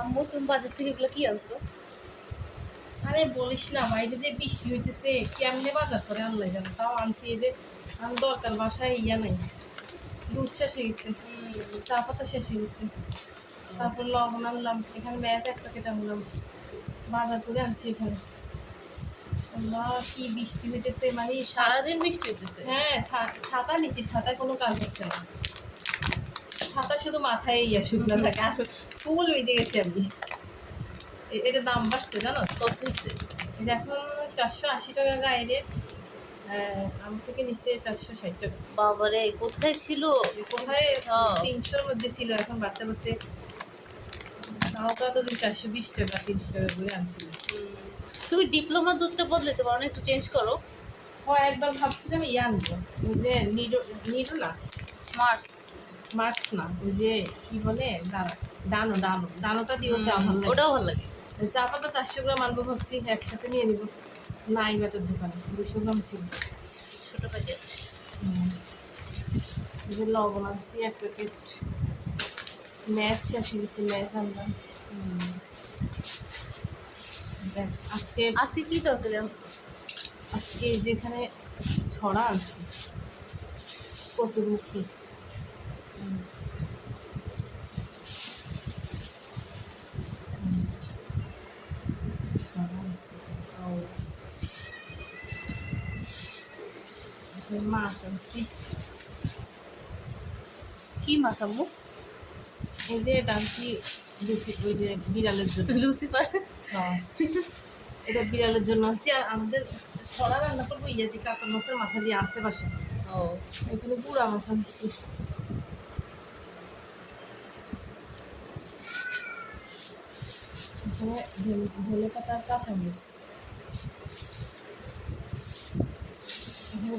আম্মু তুমি বাজার থেকে এগুলো কি আনছো? আরে বলিস না বাইরে যে বৃষ্টি হইতেছে কেমনে বাজার করে আনলাই জানো? তাও আনছি এই যে আমি দরকার বাসায় ইয়া নেই। দুধ শেষ হয়ে গেছে চা পাতা শেষ হয়ে গেছে। তারপর লবণ আনলাম এখানে ম্যাচ এক প্যাকেট আনলাম। বাজার করে আনছি এখানে। আল্লাহ কি বৃষ্টি হইতেছে মানে সারাদিন বৃষ্টি হইতেছে? হ্যাঁ ছাতা নিছি ছাতায় কোনো কাজ হচ্ছে না। ছাতা শুধু মাথায় ইয়া শুকনো থাকে। আর ফুল হয়ে গেছে আমি এ- এটার দাম বাড়ছে জানো? কত এটা এখন চারশো আশি টাকা গায়ে রেট আমার থেকে নিচে চারশো ষাট টাকা। বাবারে কোথায় ছিল? কোথায়? হ্যাঁ। তিনশোর মধ্যে ছিল এখন বাড়তে বাড়তে তাও তো এতদিন চারশো বিশ টাকা তিনশো টাকা করে আনছিল। তুমি ডিপ্লোমা দুধটা বদলাতে পারো না একটু চেঞ্জ করো। ও একবার ভাবছিলাম ইয়ে আনব। নিডো নিডো না। মার্স। মার্কস না ওই যে কি বলে ডানো ডানো ডানোটা দিয়েও চা ভালো লাগে। ওটাও ভালো লাগে। চা পাতা চারশো গ্রাম আনব ভাবছি একসাথে নিয়ে নিবো। নাই ব্যাটার দোকানে দুশো গ্রাম ছিল। ছোটো প্যাকেট যে লবণ আনছি এক প্যাকেট। ম্যাচ শেষ হয়ে গেছে ম্যাচ আনলাম। আজকে আজকে কি তরকারি আনছো? আজকে যেখানে ছড়া আনছি কচুরমুখী হুম। হুম। ছড়া আনছি ও এখানে মাছ আনছি কি মাছ আম্মু এই যে ডান্সি ওই যে বিড়ালের জন্য হ্যাঁ। এটা বিড়ালের জন্য আনছি আর আমাদের ছড়া রান্না করব ইয়ে দিয়ে কাতল মাছের মাথা দিয়ে আশেপাশে ও এখানে গুঁড়া মাছ আনছি এখানে ধনে- ধনে পাতা কাঁচামরিচ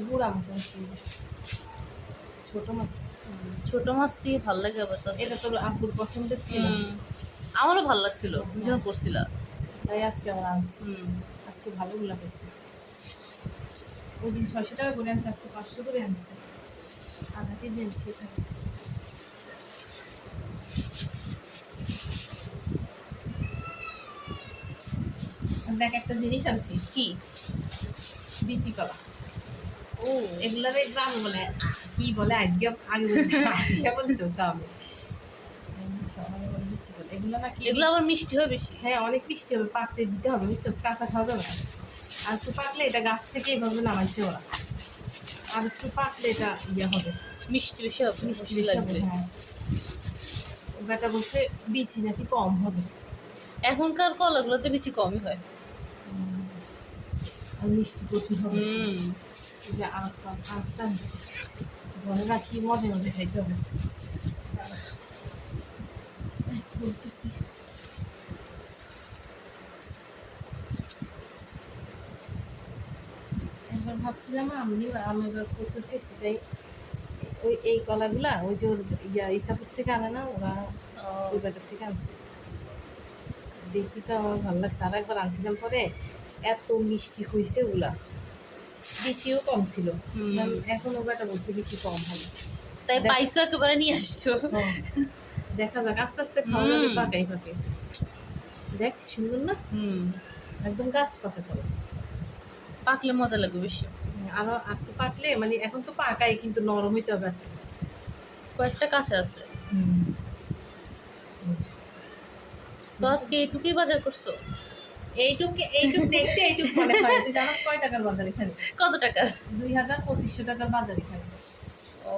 গুঁড়া মাছ আনছি ছোট মাছ ছোট মাছ দিয়ে ভালো লাগে আবার তরকারি। এটা তোর আব্বুর পছন্দের ছিল? আমারও ভালো লাগছিল যখন করছিলা তাই আজকে আবার আনছি। আজকে ভালোগুলো পেয়েছি ওই দিন ছয়শো টাকা করে আনছি আজকে পাঁচশো করে আনছি। আধা কেজি আনছি এখানে। দেখ একটা জিনিস আনছি। কি? বিচি কলা। এগুলারে গ্রাম বলে কি বলে আগে আগে বলতে গ্রামে এগুলো না কি এগুলো আবার মিষ্টি হয় বেশি। হ্যাঁ অনেক মিষ্টি হবে পাকতে দিতে হবে বুঝছ? কাঁচা খাওয়া যাবে আর একটু পাকলে এটা গাছ থেকে এইভাবে নামাইছে ওরা আর একটু পাকলে এটা ইয়ে হবে। মিষ্টি বেশি হবে মিষ্টি লাগবে। হ্যাঁ। বেটা বলছে বিচি নাকি কম হবে। এখনকার কলাগুলোতে বেশি কমই হয়। মিষ্টি প্রচুর হবে। যে আটটা আটটা আনছি ঘরে রাখি মজা মজা খাইতে হবে। বলতেছি। একবার ভাবছিলাম আমি আমি এবার প্রচুর খেয়েছি তাই ওই এই কলাগুলা ওই যে ওর ইয়া ইসাপুর থেকে আনে না ওরা ওই বাজার থেকে আনছে। দেখি তো আমার ভালো লাগছে। আর একবার আনছিলাম পরে এত মিষ্টি হয়েছে ওগুলা। বিচিও কম ছিল। হুম। এখন ও বেটা বলছে বিচি কম হবে। তাই পাইসো একেবারে নিয়ে আসছো। দেখা যাক আস্তে আস্তে খাওয়া যাবে পাকাই পাকে দেখ সুন্দর না? হুম। একদম গাছ পাকা ফল পাকলে মজা লাগবে বেশি। আরও একটু পাকলে মানে এখন তো পাকাই কিন্তু নরম হইতে হবে কয়েকটা কাঁচা আছে। তো আজকে এইটুকুই বাজার করছ? এইটুক এইটুক দেখতে এইটুক মনে হয়। তুই জানাস কয় টাকার বাজার এখানে? কত টাকা দুই হাজার পঁচিশশো টাকার বাজার এখানে। ও।